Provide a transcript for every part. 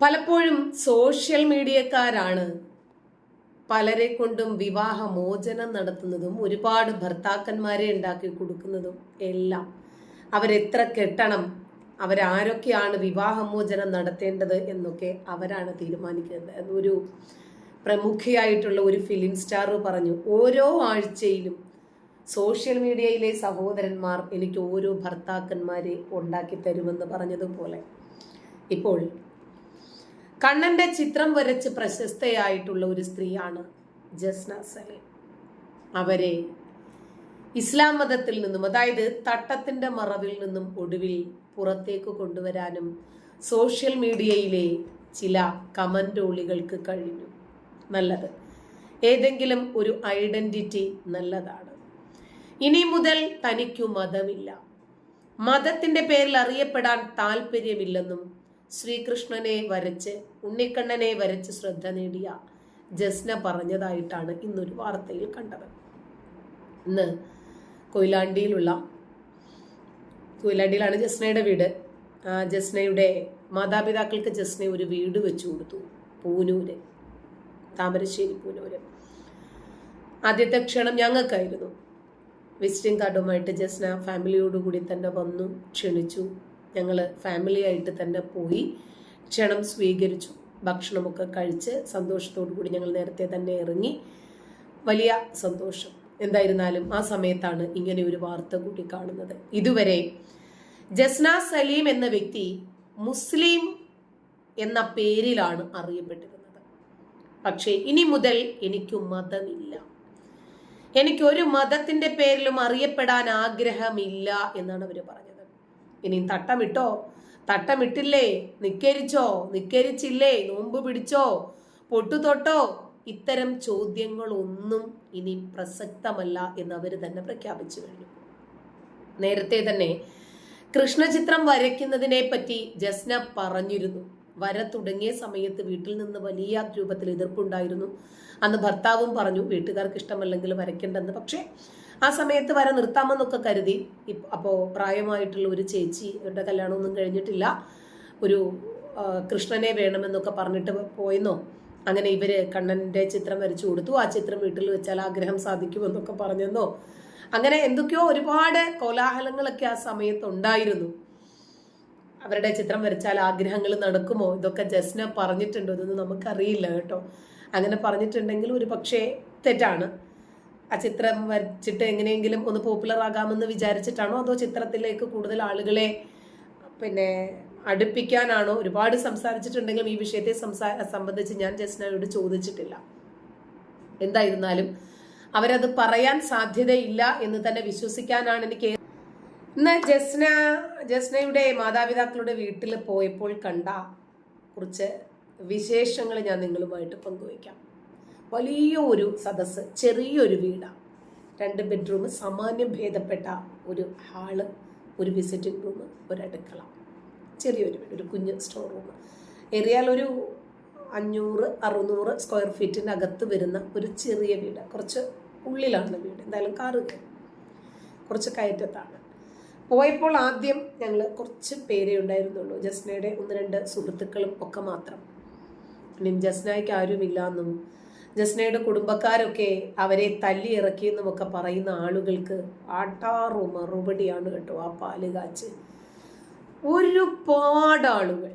പലപ്പോഴും സോഷ്യൽ മീഡിയക്കാരാണ് പലരെ കൊണ്ടും വിവാഹ മോചനം നടത്തുന്നതും ഒരുപാട് ഭർത്താക്കന്മാരെ ഉണ്ടാക്കി കൊടുക്കുന്നതും എല്ലാം. അവരെത്ര കെട്ടണം അവരാരൊക്കെയാണ് വിവാഹമോചനം നടത്തേണ്ടത് എന്നൊക്കെ അവരാണ് തീരുമാനിക്കുന്നത്. ഒരു പ്രമുഖയായിട്ടുള്ള ഒരു ഫിലിം സ്റ്റാർ പറഞ്ഞു ഓരോ ആഴ്ചയിലും സോഷ്യൽ മീഡിയയിലെ സഹോദരന്മാർ എനിക്ക് ഓരോ ഭർത്താക്കന്മാരെ ഉണ്ടാക്കി തരുമെന്ന് പറഞ്ഞതുപോലെ. ഇപ്പോൾ കണ്ണന്റെ ചിത്രം വരച്ച് പ്രശസ്തയായിട്ടുള്ള ഒരു സ്ത്രീയാണ് ജസ്ന സലീം. അവരെ ഇസ്ലാം മതത്തിൽ നിന്നും അതായത് തട്ടത്തിന്റെ മറവിൽ നിന്നും ഒടുവിൽ പുറത്തേക്ക് കൊണ്ടുവരാനും സോഷ്യൽ മീഡിയയിലെ ചില കമന്റോളികൾക്ക് കഴിഞ്ഞു. നല്ലത്. ഏതെങ്കിലും ഒരു ഐഡന്റിറ്റി നല്ലതാണ്. ഇനി മുതൽ തനിക്കു മതമില്ല. മതത്തിന്റെ പേരിൽ അറിയപ്പെടാൻ താല്പര്യമില്ലെന്നും ശ്രീകൃഷ്ണനെ വരച്ച് ഉണ്ണിക്കണ്ണനെ വരച്ച് ശ്രദ്ധ നേടിയ ജസ്ന പറഞ്ഞതായിട്ടാണ് ഇന്നൊരു വാർത്തയിൽ കണ്ടത്. ഇന്ന് കൊയിലാണ്ടിയിലുള്ള കൊയിലാണ്ടിയിലാണ് ജസ്നയുടെ വീട്. ജസ്നയുടെ മാതാപിതാക്കൾക്ക് ജസ്ന ഒരു വീട് വെച്ചു കൊടുത്തു പൂനൂര് താമരശ്ശേരി പൂനൂര്. ആദ്യത്തെ ക്ഷണം ഞങ്ങൾക്കായിരുന്നു. വിസിറ്റിംഗ് കാർഡുമായിട്ട് ജസ്ന ഫാമിലിയോടുകൂടി തന്നെ വന്നു ക്ഷണിച്ചു. ഞങ്ങൾ ഫാമിലി ആയിട്ട് തന്നെ പോയി ക്ഷണം സ്വീകരിച്ചു. ഭക്ഷണമൊക്കെ കഴിച്ച് സന്തോഷത്തോടു കൂടി ഞങ്ങൾ നേരത്തെ തന്നെ ഇറങ്ങി. വലിയ സന്തോഷം. എന്തായിരുന്നാലും ആ സമയത്താണ് ഇങ്ങനെ ഒരു വാർത്ത കൂടി കാണുന്നത്. ഇതുവരെ ജസ്ന സലീം എന്ന വ്യക്തി മുസ്ലിം എന്ന പേരിലാണ് അറിയപ്പെട്ടിരുന്നത്. പക്ഷേ ഇനി മുതൽ എനിക്ക് മതമില്ല. എനിക്കൊരു മതത്തിന്റെ പേരിലും അറിയപ്പെടാൻ ആഗ്രഹമില്ല എന്നാണ് അവർ പറഞ്ഞത്. ഇനി തട്ടമിട്ടോ? തട്ടമിട്ടില്ലേ? നിക്കരിച്ചോ? നിക്കരിച്ചില്ലേ? നോമ്പ് പിടിച്ചോ? പൊട്ടുതൊട്ടോ? ഇത്തരം ചോദ്യങ്ങളൊന്നും ഇനി പ്രസക്തമല്ല എന്ന് അവർ തന്നെ പ്രഖ്യാപിച്ചു കഴിഞ്ഞു. നേരത്തെ തന്നെ കൃഷ്ണചിത്രം വരയ്ക്കുന്നതിനെ പറ്റി ജസ്ന പറഞ്ഞിരുന്നു. വര തുടങ്ങിയ സമയത്ത് വീട്ടിൽ നിന്ന് വലിയ രൂപത്തിൽ എതിർപ്പുണ്ടായിരുന്നു. അന്ന് ഭർത്താവും പറഞ്ഞു വീട്ടുകാർക്ക് ഇഷ്ടമല്ലെങ്കിൽ വരയ്ക്കേണ്ടെന്ന്. പക്ഷേ ആ സമയത്ത് വരെ നിർത്താമെന്നൊക്കെ കരുതി. അപ്പോൾ പ്രായമായിട്ടുള്ള ഒരു ചേച്ചി അവരുടെ കല്യാണമൊന്നും കഴിഞ്ഞിട്ടില്ല. ഒരു കൃഷ്ണനെ വേണമെന്നൊക്കെ പറഞ്ഞിട്ട് പോയെന്നോ? അങ്ങനെ ഇവർ കണ്ണന്റെ ചിത്രം വരച്ചു കൊടുത്തു. ആ ചിത്രം വീട്ടിൽ വെച്ചാൽ ആഗ്രഹം സാധിക്കുമെന്നൊക്കെ പറഞ്ഞെന്നോ? അങ്ങനെ എന്തൊക്കെയോ ഒരുപാട് കോലാഹലങ്ങളൊക്കെ ആ സമയത്ത് ഉണ്ടായിരുന്നു അവരുടെ ചിത്രം വരച്ചാൽ ആഗ്രഹങ്ങൾ നടക്കുമോ? ഇതൊക്കെ ജസ്ന പറഞ്ഞിട്ടുണ്ടോ. ഇതൊന്നും നമുക്കറിയില്ല കേട്ടോ. അങ്ങനെ പറഞ്ഞിട്ടുണ്ടെങ്കിൽ ഒരു പക്ഷേ തെറ്റാണ്. ആ ചിത്രം വരച്ചിട്ട് എങ്ങനെയെങ്കിലും ഒന്ന് പോപ്പുലർ ആകാമെന്ന് വിചാരിച്ചിട്ടാണോ? അതോ ചിത്രത്തിലേക്ക് കൂടുതൽ ആളുകളെ പിന്നെ അടുപ്പിക്കാനാണോ? ഒരുപാട് സംസാരിച്ചിട്ടുണ്ടെങ്കിലും ഈ വിഷയത്തെ സംസാ സംബന്ധിച്ച് ഞാൻ ജസ്നയോട് ചോദിച്ചിട്ടില്ല. എന്തായിരുന്നാലും അവരത് പറയാൻ സാധ്യതയില്ല എന്ന് തന്നെ വിശ്വസിക്കാനാണ് എനിക്ക് ഇന്ന് ജസ്ന ജസ്നയുടെ മാതാപിതാക്കളുടെ വീട്ടിൽ പോയപ്പോൾ കണ്ട കുറച്ച് വിശേഷങ്ങൾ ഞാൻ നിങ്ങളുമായിട്ട് പങ്കുവയ്ക്കാം. വലിയ ഒരു സദസ്സ് ചെറിയൊരു വീടാണ് രണ്ട് ബെഡ്റൂം സാമാന്യം ഭേദപ്പെട്ട ഒരു ഹാൾ ഒരു വിസിറ്റിംഗ് റൂം ഒരു അടുക്കള. ചെറിയൊരു വീട് ഒരു കുഞ്ഞ് സ്റ്റോർ റൂം. ഏറിയാൽ ഒരു അഞ്ഞൂറ് അറുന്നൂറ് സ്ക്വയർ ഫീറ്റിന്റെ അകത്ത് വരുന്ന ഒരു ചെറിയ വീട്. കുറച്ച് ഉള്ളിലാണ് വീട്. എന്തായാലും കാറ് കുറച്ച് കയറ്റത്താണ്. പോയപ്പോൾ ആദ്യം ഞങ്ങൾ കുറച്ച് പേരേ ഉണ്ടായിരുന്നുള്ളൂ. ജസ്നയുടെ ഒന്ന് രണ്ട് സുഹൃത്തുക്കളും ഒക്കെ മാത്രം. പിന്നെ ജസ്നയ്ക്ക് ആരുമില്ലാന്നും ജസ്നയുടെ കുടുംബക്കാരൊക്കെ അവരെ തല്ലി ഇറക്കി എന്നുമൊക്കെ പറയുന്ന ആളുകൾക്ക് ആട്ടാറു മറുപടിയാണ് കേട്ടോ ആ പാൽ കാച്ച് ഒരുപാട് ആളുകൾ.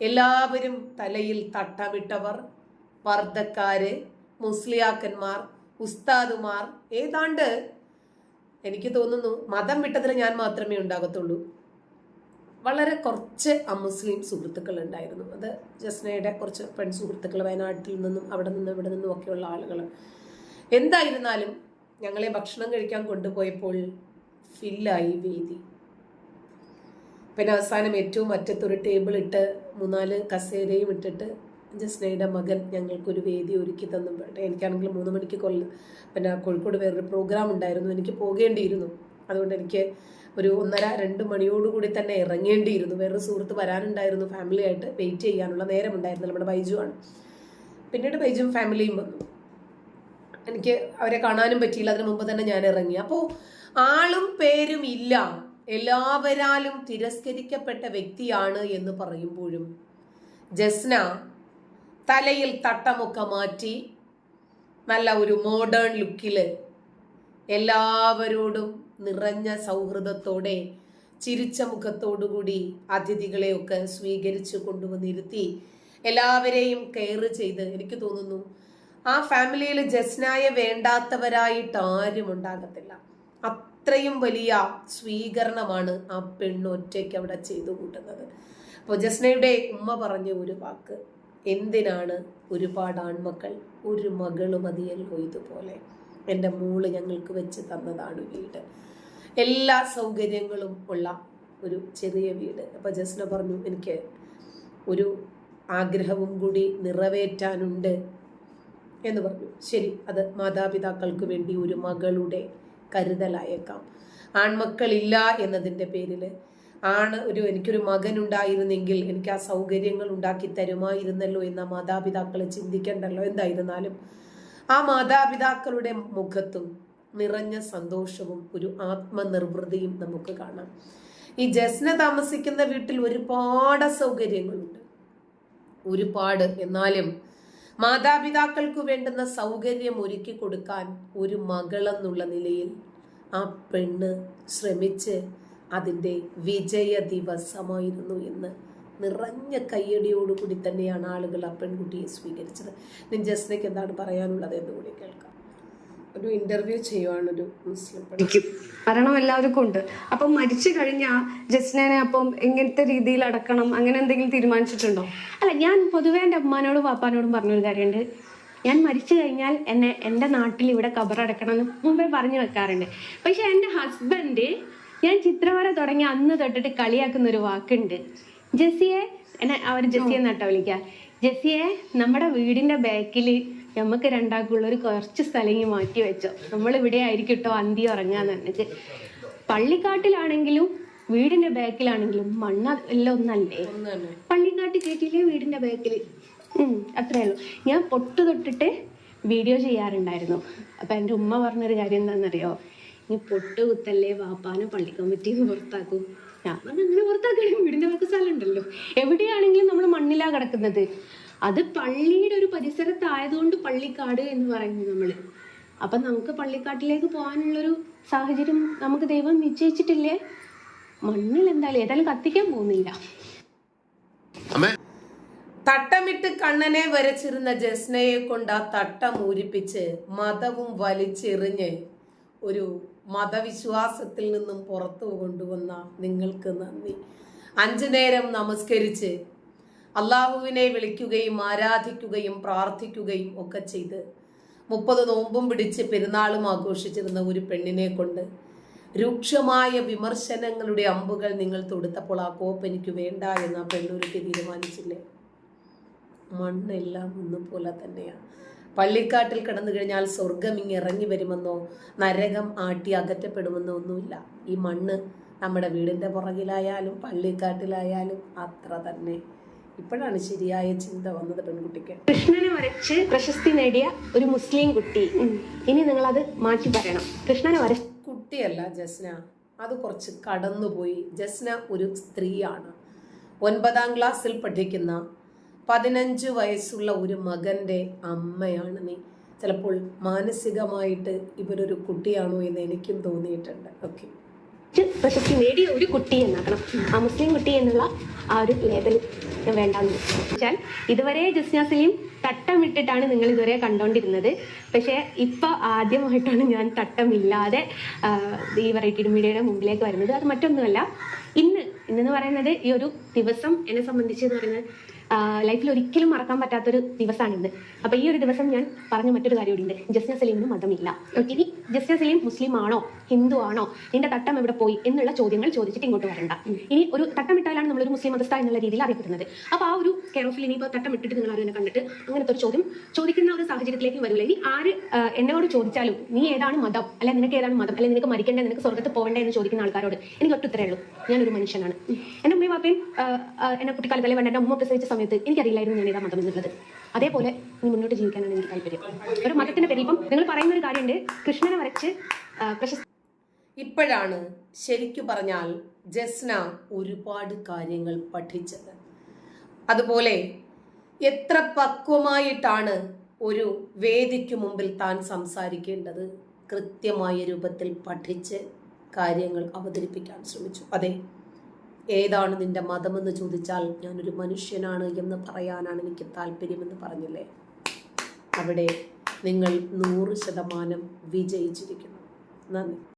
എല്ലാവരും തലയിൽ തട്ടമിട്ടവർ വർദ്ധക്കാര് മുസ്ലിയാക്കന്മാർ ഉസ്താദുമാർ ഏതാണ്ട് എനിക്ക് തോന്നുന്നു മതം വിട്ടതിൽ ഞാൻ മാത്രമേ ഉണ്ടാകത്തുള്ളൂ. വളരെ കുറച്ച് അമുസ്ലിം സുഹൃത്തുക്കൾ ഉണ്ടായിരുന്നു അത് ജസ്നയുടെ കുറച്ച് പെൺ സുഹൃത്തുക്കൾ വയനാട്ടിൽ നിന്നും അവിടെ നിന്നും ഇവിടെ നിന്നും ഒക്കെയുള്ള ആളുകൾ. എന്തായിരുന്നാലും ഞങ്ങളെ ഭക്ഷണം കഴിക്കാൻ കൊണ്ടുപോയപ്പോൾ ഫില്ലായി വേദി പിന്നെ അവസാനം ഏറ്റവും അറ്റത്തൊരു ടേബിൾ ഇട്ട് മൂന്നാൽ കസേരയും ഇട്ടിട്ട് ജസ്നയുടെ മകൻ ഞങ്ങൾക്കൊരു വേദി ഒരുക്കി തന്നു. എനിക്കാണെങ്കിൽ മൂന്ന് മണിക്ക് കൊല്ല. പിന്നെ കോഴിക്കോട് വേറൊരു പ്രോഗ്രാം ഉണ്ടായിരുന്നു. എനിക്ക് പോകേണ്ടിയിരുന്നു. അതുകൊണ്ട് എനിക്ക് ഒരു ഒന്നര രണ്ട് മണിയോടുകൂടി തന്നെ ഇറങ്ങേണ്ടിയിരുന്നു. വേറൊരു സുഹൃത്ത് വരാനുണ്ടായിരുന്നു ഫാമിലി ആയിട്ട്. വെയിറ്റ് ചെയ്യാനുള്ള നേരമുണ്ടായിരുന്നു നമ്മുടെ ബൈജു ആണ്. പിന്നീട് ബൈജും ഫാമിലിയും വന്നു. എനിക്ക് അവരെ കാണാനും പറ്റിയില്ല. അതിനു മുമ്പ് തന്നെ ഞാൻ ഇറങ്ങി. അപ്പോൾ ആളും പേരും ഇല്ല. എല്ലാവരാലും തിരസ്കരിക്കപ്പെട്ട വ്യക്തിയാണ് എന്ന് പറയുമ്പോഴും ജസ്ന തലയിൽ തട്ടമൊക്കെ മാറ്റി നല്ല ഒരു മോഡേൺ ലുക്കിൽ എല്ലാവരോടും നിറഞ്ഞ സൗഹൃദത്തോടെ ചിരിച്ച മുഖത്തോടുകൂടി അതിഥികളെയൊക്കെ സ്വീകരിച്ചു കൊണ്ടുവന്നിരുത്തി എല്ലാവരെയും കെയർ ചെയ്ത് എനിക്ക് തോന്നുന്നു ആ ഫാമിലിയിൽ ജസ്നായ വേണ്ടാത്തവരായിട്ട് ആരും ഉണ്ടാകത്തില്ല. അത്രയും വലിയ സ്വീകരണമാണ് ആ പെണ്ണ് ഒറ്റയ്ക്ക് അവിടെ ചെയ്തു കൂട്ടുന്നത്. അപ്പോൾ ജസ്നയുടെ ഉമ്മ പറഞ്ഞ ഒരു വാക്ക് എന്തിനാണ് ഒരുപാട് ആൺമക്കൾ ഒരു മകൾ മതിയല്ലോ ഇതുപോലെ? എന്റെ മോൾ ഞങ്ങൾക്ക് വെച്ച് തന്നതാണ് വീട്. എല്ലാ സൗകര്യങ്ങളും ഉള്ള ഒരു ചെറിയ വീട്. അപ്പോൾ ജസ്ന പറഞ്ഞു എനിക്ക് ഒരു ആഗ്രഹവും കൂടി നിറവേറ്റാനുണ്ട്. എന്ന് പറഞ്ഞു. ശരി അത് മാതാപിതാക്കൾക്ക് വേണ്ടി ഒരു മകളുടെ കരുതലായേക്കാം. ആൺമക്കളില്ല എന്നതിന്റെ പേരിൽ ആണ് ഒരു എനിക്കൊരു മകൻ ഉണ്ടായിരുന്നെങ്കിൽ എനിക്ക് ആ സൗകര്യങ്ങൾ ഉണ്ടാക്കി തരുമായിരുന്നല്ലോ എന്ന മാതാപിതാക്കളെ ചിന്തിക്കണ്ടല്ലോ. എന്തായിരുന്നാലും ആ മാതാപിതാക്കളുടെ മുഖത്തും നിറഞ്ഞ സന്തോഷവും ഒരു ആത്മനിർവൃതിയും നമുക്ക് കാണാം. ഈ ജസ്ന താമസിക്കുന്ന വീട്ടിൽ ഒരുപാട് സൗകര്യങ്ങളുണ്ട് ഒരുപാട്. എന്നാലും മാതാപിതാക്കൾക്ക് വേണ്ടുന്ന സൗകര്യം ഒരുക്കി കൊടുക്കാൻ ഒരു മകളെന്നുള്ള നിലയിൽ ആ പെണ്ണ് ശ്രമിച്ച് അതിന്റെ വിജയ ദിവസമായിരുന്നു എന്ന് നിറഞ്ഞ കയ്യടിയോടുകൂടി തന്നെയാണ് ആളുകൾ ആ പെൺകുട്ടിയെ സ്വീകരിച്ചത്. ഞാൻ ജസ്നയ്ക്ക് എന്താണ് പറയാനുള്ളത് എന്ന് കൂടി കേൾക്കാം. ഒരു ഇന്റർവ്യൂ ചെയ്യുവാണ് ഒരു മുസ്ലിം മരണം എല്ലാവർക്കും ഉണ്ട്. അപ്പം മരിച്ചു കഴിഞ്ഞാൽ ജസ്നനെ അപ്പം എങ്ങനത്തെ രീതിയിൽ അടക്കണം? അങ്ങനെ എന്തെങ്കിലും തീരുമാനിച്ചിട്ടുണ്ടോ? അല്ല ഞാൻ പൊതുവേ എന്റെ അമ്മാനോടും പാപ്പാനോടും പറഞ്ഞൊരു കാര്യമുണ്ട്. ഞാൻ മരിച്ചു കഴിഞ്ഞാൽ എന്നെ എന്റെ നാട്ടിൽ ഇവിടെ കബറടക്കണം എന്ന് മുമ്പേ പറഞ്ഞു വെക്കാറുണ്ട്. പക്ഷെ എന്റെ ഹസ്ബൻഡ് ഞാൻ ചിത്രവര തുടങ്ങി അന്ന് തൊട്ടിട്ട് കളിയാക്കുന്ന ഒരു വാക്കുണ്ട്. ജെസ്സിയെ എന്നെ അവർ ജെസ്സിയെ നട്ടാ വിളിക്കുക ജെസ്സിയെ നമ്മുടെ വീടിന്റെ ബാക്കിൽ നമുക്ക് രണ്ടാൾക്കുള്ള ഒരു കുറച്ച് സ്ഥലം മാറ്റി വെച്ചോ. നമ്മൾ ഇവിടെ ആയിരിക്കും കേട്ടോ അന്തി ഉറങ്ങാന്ന് പറഞ്ഞിട്ട്. പള്ളിക്കാട്ടിലാണെങ്കിലും വീടിന്റെ ബാക്കിലാണെങ്കിലും മണ്ണ എല്ലാം ഒന്നല്ലേ? പള്ളിക്കാട്ടിൽ കേട്ടില്ലേ വീടിന്റെ ബാക്കിൽ അത്രേ ഉള്ളൂ. ഞാൻ പൊട്ട് തൊട്ടിട്ട് വീഡിയോ ചെയ്യാറുണ്ടായിരുന്നു. അപ്പൊ എന്റെ ഉമ്മ പറഞ്ഞൊരു കാര്യം എന്താണെന്നറിയോ നീ പൊട്ട് കുത്തല്ലേ വാപ്പാനെ പള്ളി കമ്മിറ്റിന്ന് പുറത്താക്കും. ഞാൻ പറഞ്ഞു അങ്ങനെ പുറത്താക്കണേ വീടിന്റെ ബാക്കി എവിടെയാണെങ്കിലും നമ്മൾ മണ്ണിലാ കിടക്കുന്നത്. അത് പള്ളിയുടെ ഒരു പരിസരത്തായതുകൊണ്ട് പള്ളിക്കാട് എന്ന് പറയുന്നു നമ്മൾ. അപ്പൊ നമുക്ക് പള്ളിക്കാട്ടിലേക്ക് പോകാനുള്ളൊരു സാഹചര്യം നമുക്ക് ദൈവം നിശ്ചയിച്ചിട്ടില്ലേ? മണ്ണിൽ എന്തായാലും ഏതായാലും കത്തിക്കാൻ പോകുന്നില്ല. തട്ടമിട്ട് കണ്ണനെ വരച്ചിരുന്ന ജസ്നയെ കൊണ്ട് ആ തട്ടം ഊരിപ്പിച്ച് മതവും വലിച്ചെറിഞ്ഞ് ഒരു മതവിശ്വാസത്തിൽ നിന്നും പുറത്തു കൊണ്ടുവന്ന നിങ്ങൾക്ക് നന്ദി. അഞ്ചു നേരം നമസ്കരിച്ച് അള്ളാഹുവിനെ വിളിക്കുകയും ആരാധിക്കുകയും പ്രാർത്ഥിക്കുകയും ഒക്കെ ചെയ്ത് മുപ്പത് നോമ്പും പിടിച്ച് പെരുന്നാളും ആഘോഷിച്ചിരുന്ന ഒരു പെണ്ണിനെ കൊണ്ട് രൂക്ഷമായ വിമർശനങ്ങളുടെ അമ്പുകൾ നിങ്ങൾ തൊടുത്തപ്പോൾ ആ കോപ്പ് എനിക്ക് വേണ്ട എന്ന് ആ പെണ്ണൂരിക്ക് തീരുമാനിച്ചില്ലേ? മണ്ണെല്ലാം ഒന്നുപോലെ തന്നെയാണ് പള്ളിക്കാട്ടിൽ കിടന്നു കഴിഞ്ഞാൽ സ്വർഗം ഇങ്ങി ഇറങ്ങി വരുമെന്നോ നരകം ആട്ടി അകറ്റപ്പെടുമെന്നോ ഒന്നുമില്ല. ഈ മണ്ണ് നമ്മുടെ വീടിന്റെ പുറകിലായാലും പള്ളിക്കാട്ടിലായാലും അത്ര തന്നെ. ഇപ്പോഴാണ് ശരിയായ ചിന്ത വന്നത് പെൺകുട്ടിക്ക്. കൃഷ്ണനെ വരച്ച് പ്രശസ്തി നേടിയ ഒരു മുസ്ലിം കുട്ടി. ഇനി നിങ്ങൾ അത് മാറ്റി പറയണം. കൃഷ്ണനെ വര കുട്ടിയല്ല ജസ്ന. അത് കുറച്ച് കടന്നുപോയി. ജസ്ന ഒരു സ്ത്രീയാണ്. ഒൻപതാം ക്ലാസ്സിൽ പഠിക്കുന്ന പതിനഞ്ച് വയസ്സുള്ള ഒരു മകന്റെ അമ്മയാണ് നീ. ചിലപ്പോൾ മാനസികമായിട്ട് ഇവരൊരു കുട്ടിയാണോ എന്ന് എനിക്കും തോന്നിയിട്ടുണ്ട്. ഓക്കെ പ്രശസ്തി നേടിയ ഒരു കുട്ടി എന്നാക്കണം. ആ മുസ്ലിം കുട്ടി എന്നുള്ള ആ ഒരു ലേബൽ വേണ്ടാന്ന് വെച്ചാൽ ഇതുവരെ ജസ്നാസിലെയും തട്ടമിട്ടിട്ടാണ് നിങ്ങൾ ഇതുവരെ കണ്ടോണ്ടിരുന്നത്. പക്ഷേ ഇപ്പൊ ആദ്യമായിട്ടാണ് ഞാൻ തട്ടമില്ലാതെ ഈ വെറൈറ്റി മീഡിയയുടെ മുമ്പിലേക്ക് വരുന്നത്. അത് മറ്റൊന്നുമല്ല. ഇന്ന് ഇന്നെന്ന് പറയുന്നത് ഈ ഒരു ദിവസം എന്നെ സംബന്ധിച്ച് എന്ന് പറയുന്നത് ലൈഫിൽ ഒരിക്കലും മറക്കാൻ പറ്റാത്തൊരു ദിവസമാണ് ഇന്ന് അപ്പൊ ഈ ഒരു ദിവസം ഞാൻ പറഞ്ഞ മറ്റൊരു കാര്യം ഉണ്ട് ജസ്ന സലീമിന് മതമില്ല. ഇനി ജസ്ന സലീം മുസ്ലിം ആണോ? ഹിന്ദു ആണോ? നിന്റെ തട്ടം എവിടെ പോയി? എന്നുള്ള ചോദ്യങ്ങൾ ചോദിച്ചിട്ട് ഇങ്ങോട്ട് വരണ്ട. ഇനി ഒരു തട്ടമിട്ടാലാണ് നമ്മളൊരു മുസ്ലിം മതസ്ഥ എന്നുള്ള രീതിയിൽ അറിയപ്പെടുന്നത്. അപ്പൊ ആ ഒരു കെയർ ഓഫിൽ തട്ടം ഇട്ടിട്ട് നിങ്ങൾ ആരും കണ്ടിട്ട് അങ്ങനത്തെ ഒരു ചോദ്യം ചോദിക്കുന്ന ഒരു സാഹചര്യത്തിലേക്ക് വരില്ല. ഇനി ആര് എന്നോട് ചോദിച്ചാലും നീ ഏതാണ് മതം? അല്ലെ നിനക്ക് ഏതാണ് മതം? അല്ലെ നിനക്ക് മരിക്കേണ്ടത് നിനക്ക് സ്വർഗത്ത് പോകണ്ടേ എന്ന് ചോദിക്കുന്ന ആൾക്കാരോട് എനിക്ക് ഒറ്റ ഉത്തരേ ഉള്ളൂ. ഞാനൊരു മനുഷ്യനാണ്. എന്റെ ഉമ്മയും പാപ്പയും എന്നെ കുട്ടിക്കാലത്തല്ലേ വേണ്ട എന്റെ ഉമ്മ പ്രസവിച്ച സമയത്ത് എനിക്കറിയില്ലായിരുന്നു ഞാൻ ഏതാ മതം എന്നുള്ളത്. അതേപോലെ നീ മുന്നോട്ട് ജീവിക്കാനാണ് എനിക്ക് താല്പര്യം. ഒരു മതത്തിന്റെ പേരിൽ ഇപ്പം നിങ്ങൾ പറയുന്ന ഒരു കാര്യമുണ്ട്. കൃഷ്ണനെ വരച്ച് ഇപ്പോഴാണ് ശരിക്കു പറഞ്ഞാൽ ജസ്ന ഒരുപാട് കാര്യങ്ങൾ പഠിച്ചത്. അതുപോലെ എത്ര പക്വമായിട്ടാണ് ഒരു വേദിക്ക് മുമ്പിൽ താൻ സംസാരിക്കേണ്ടത്. കൃത്യമായ രൂപത്തിൽ പഠിച്ച് കാര്യങ്ങൾ അവതരിപ്പിക്കാൻ ശ്രമിച്ചു. അതെ ഏതാണ് നിന്റെ മതമെന്ന് ചോദിച്ചാൽ ഞാനൊരു മനുഷ്യനാണ് എന്ന് പറയാനാണ് എനിക്ക് താല്പര്യമെന്ന് പറഞ്ഞില്ലേ? അവിടെ നിങ്ങൾ നൂറ് ശതമാനം വിജയിച്ചിരിക്കുന്നു. നന്ദി.